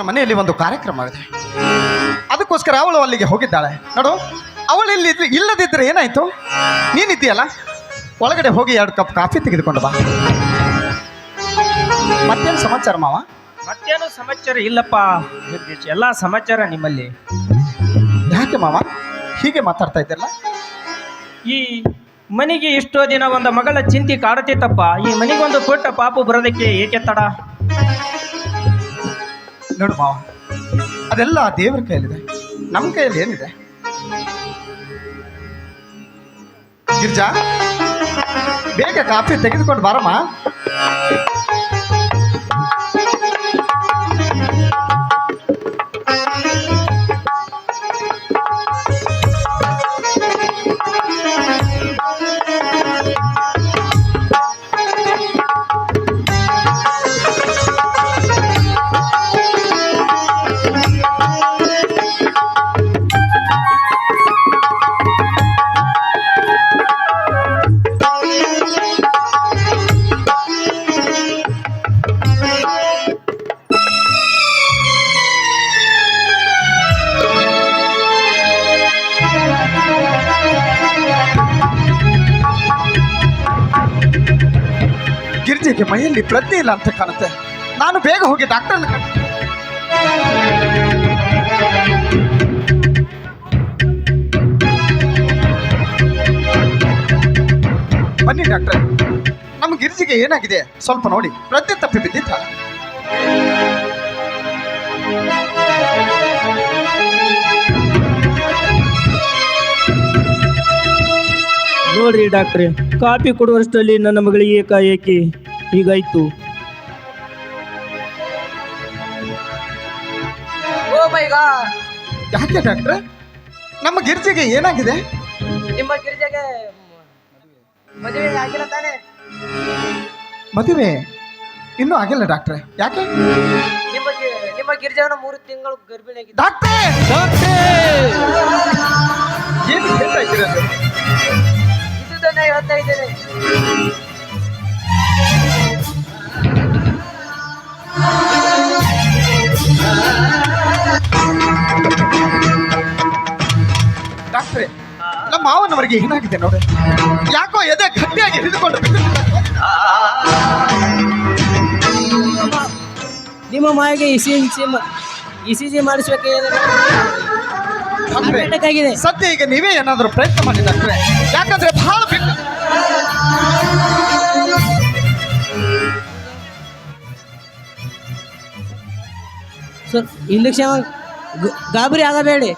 ಅಕ್ಕನ ಮನೆಯಲ್ಲಿ ಒಂದು ಕಾರ್ಯಕ್ರಮ ಇದೆ. ಅದಕ್ಕೋಸ್ಕರ ಅವಳು ಅಲ್ಲಿಗೆ ಹೋಗಿದ್ದಾಳೆ. ನೋಡು ಅವಳು ಇಲ್ಲಿ ಇಲ್ಲದಿದ್ದರೆ ಏನಾಯ್ತು? ನೀನಿದ್ದೀಯಲ್ಲ? ಒಳಗಡೆ ಹೋಗಿ ಎರಡು ಕಪ್ ಕಾಫಿ ತೆಗೆದುಕೊಂಡು ಬಾ. ಮತ್ತೇನು ಸಮಾಚಾರ ಮಾವ? ಮತ್ತೇನು ಸಮಾಚಾರ ಇಲ್ಲಪ್ಪ. ಎಲ್ಲ ಸಮಾಚಾರ ನಿಮ್ಮಲ್ಲಿ. ಯಾಕೆ ಮಾವ? ಹೀಗೆ ಮಾತಾಡ್ತಾ ಇದ್ದಲ್ಲ ಈ ಮನೆಗೆ ಎಷ್ಟೋ ದಿನ ಒಂದು ಮಗಳ ಚಿಂತೆ ಕಾಡುತ್ತಿತ್ತಪ್ಪ. ಈ ಮನೆಗೊಂದು ಪುಟ್ಟ ಪಾಪು ಬರೋದಕ್ಕೆ ಏಕೆ ತಡ? ನೋಡು ಮಾವ. ಅದೆಲ್ಲ ದೇವರ ಕೈಯಲ್ಲಿದೆ. ನಮ್ಮ ಕೈಯಲ್ಲಿ ಏನಿದೆ? ಗಿರ್ಜಾ ಬೇಗ ಕಾಫಿ ತೆಗೆದುಕೊಂಡು ಬಾರಮ್ಮ. ಗಿರ್ಜಿಗೆ ಮೈಯಲ್ಲಿ ಪ್ರಜ್ಞೆ ಇಲ್ಲ ಅಂತ ಕಾಣುತ್ತೆ. ನಾನು ಬೇಗ ಹೋಗಿ ಡಾಕ್ಟರ್ನ ಬನ್ನಿ ಡಾಕ್ಟರ್. ನಮ್ಮ ಗಿರ್ಜಿಗೆ ಏನಾಗಿದೆ? ಸ್ವಲ್ಪ ನೋಡಿ. ಪ್ರಜ್ಞೆ ತಪ್ಪಿ ಬಿದ್ದಿದ್ದ ನೋಡ್ರಿ ಡಾಕ್ಟ್ರೆ, ಕಾಫಿ ಕೊಡುವಷ್ಟರಲ್ಲಿ ನನ್ನ ಮಗಳಿಗೆ ಏಕಾಏಕಿ. ಹೀಗಾಯ್ತು. Oh my god. ಯಾಕೆ ಡಾಕ್ಟ್ರೆ? ನಮ್ಮ ಗಿರ್ಜೆಗೆ ಏನಾಗಿದೆ? ನಿಮ್ಮ ಗಿರಿಜೆಗೆ ಮದುವೆ ಆಗಿಲ್ಲ ತಾನೆ. ಮದುವೆ ಇನ್ನೂ ಆಗಿಲ್ಲ ಡಾಕ್ಟ್ರೆ. ಯಾಕೆ? ನಿಮ್ಮ ಗಿ- ನಿಮ್ಮ ಗಿರಿಜವನ ಮೂರು ತಿಂಗಳು ಗರ್ಭಿಣಿಯಾಗಿದ್ದ ಡಾಕ್ಟ್ರೇ! ಏನು ಹೇಳ್ತಾ ಇದ್ದೀರಾ? ಇದ್ದುದನ್ನೇ ಹೇಳ್ತಾ ಇದ್ದೇನೆ. ಮಾವನವರಿಗೆ ಏನಾಗಿದೆ ನೋಡಿ. ಯಾಕೋ ಎದೆ ಗಟ್ಟಿಯಾಗಿ ಹಿಡಿದುಕೊಂಡು. ನಿಮ್ಮ ಮಾವಿಗೆ E C G E C G ಮಾಡಿಸ್ಬೇಕಾಗಿದೆ ಸದ್ಯ ಈಗ ನೀವೇ ಏನಾದರೂ ಪ್ರಯತ್ನ ಮಾಡಿದ್ರೆ ಯಾಕಂದ್ರೆ ಬಹಳ ಬಿಟ್ಟು ಸರ್ ಕ್ಷಮ ಗಾಬರಿ ಆಗಬೇಡಿ.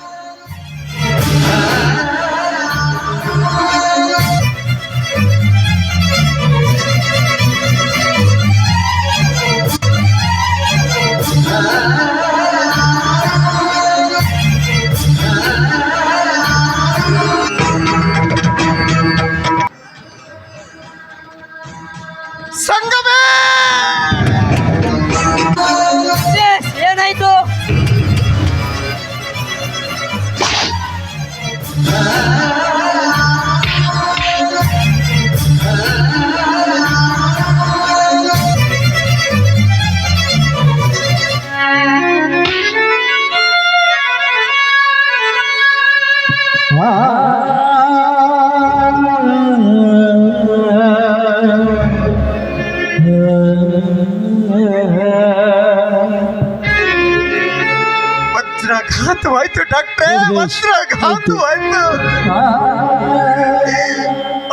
ವಜ್ರಾಘಾತವಾಯ್ತು ಡಾಕ್ಟ್ರೆ ವಜ್ರಾಘಾತವಾಯ್ತು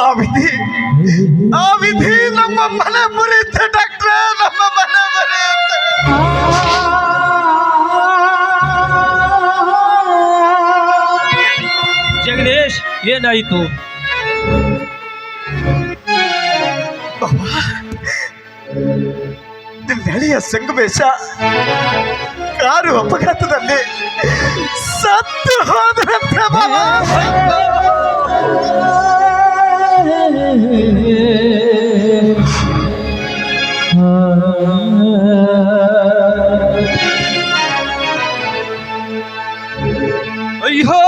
ಆ ವಿಧಿ. ಆ ವಿಧಿ ನಮ್ಮ ಮನೆ ಮುರಿಯುತ್ತೆ ಡಾಕ್ಟ್ರೆ ನಮ್ಮ ಮನೆ ಮುರಿಯುತ್ತೆ ಜಗದೀಶ್ ಏನಾಯಿತು? ನೆಳೆಯ ಸಂಗಮೇಶ. ಕಾರು ಅಪಘಾತದಲ್ಲಿ ಸತ್ತು ಹೋದ್ರಂತೆ ಬಾಬಾ ಅಯ್ಯೋ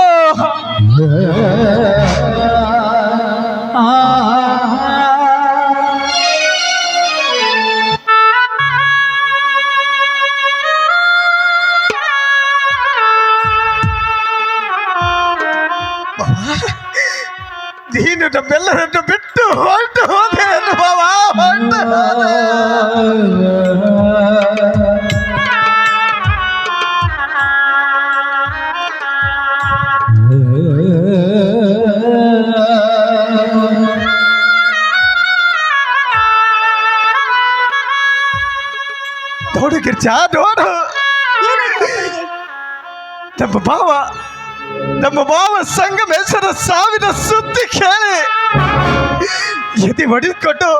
ನಮ್ಮೆಲ್ಲರನ್ನು ಬಿಟ್ಟು ಹೊರಟು ಹೋದೆ ಅನುಭವ ಹೊರಟು ನೋಡು ಗಿರ್ಜಾ ನೋಡು ನಮ್ಮ ಭಾವ ನಮ್ಮ ಭಾವ ಸಂಗಮೇಶ್ವರ ಸಾವಿನ ಸುದ್ದಿ ಕೇಳಿ. ಎದೆ ಹೊಡೆದುಕೊಂಡು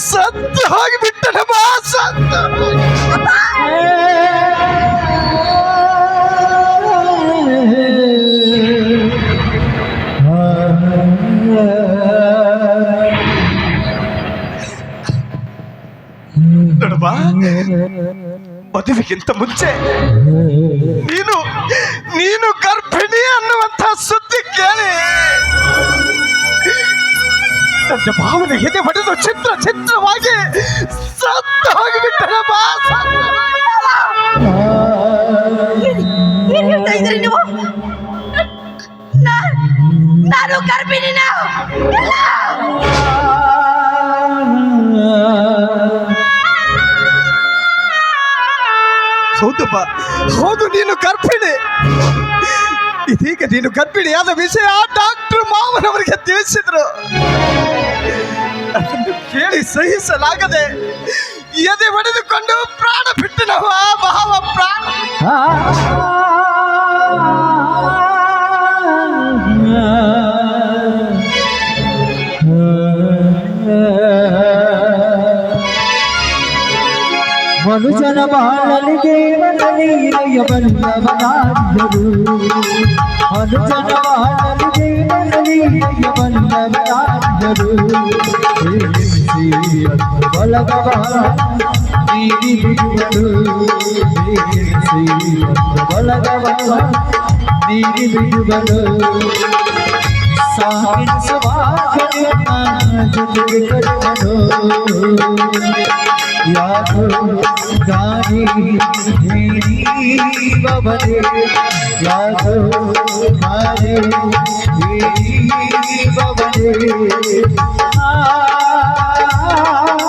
ಸತ್ತು ಹೋಗಿಬಿಟ್ಟ ನಮ್ಮ ಸತ್ತು ಮದುವೆಗಿಂತ ಮುಂಚೆ ನೀನು ನೀನು ಭಾವನೆ ಎದೆ ಹೊಡೆದು ಚಿತ್ರ ಚಿತ್ರವಾಗಿ ಸತ್ತ ಸತ್ತು ಏನ್ ಹೇಳ್ತಾ ಇದ್ರಿ ನೀವು? ನಾನ್- ನಾನು ಗರ್ಭಿಣಿನ. ಹೌದಪ್ಪ. ಹೌದು ನೀನು ಗರ್ಭಿಣಿ. ಇದೀಗ ನೀನು ಗರ್ಭಿಣಿಯಾದ ವಿಷಯ ಡಾಕ್ಟರ್ ಮಾವನವರಿಗೆ ತಿಳಿಸಿದ್ರು. ಕೇಳಿ ಸಹಿಸಲಾಗದೆ ಎದೆ ಹೊಡೆದುಕೊಂಡು ಪ್ರಾಣ ಬಿಟ್ಟನವ ಭಾವ ಪ್ರಾಣ. ಮನುಜನ ಬಾಳಲಿ ದೇವನಲ್ಲಿ ಇರಯ ಬಲ್ಲವನಾದರು ಮನುಜನ ಬಾಳಲಿ ದೇವನಲ್ಲಿ ಇರಯ ಬಲ್ಲವನಾದರು ಪ್ರೇಮಿಸಿ ಅತ್ತು ಬಲಗವ ನೀಡಿ ಬಿಡುವರು ಪ್ರೇಮಿಸಿ Ah, ah, ah, ah.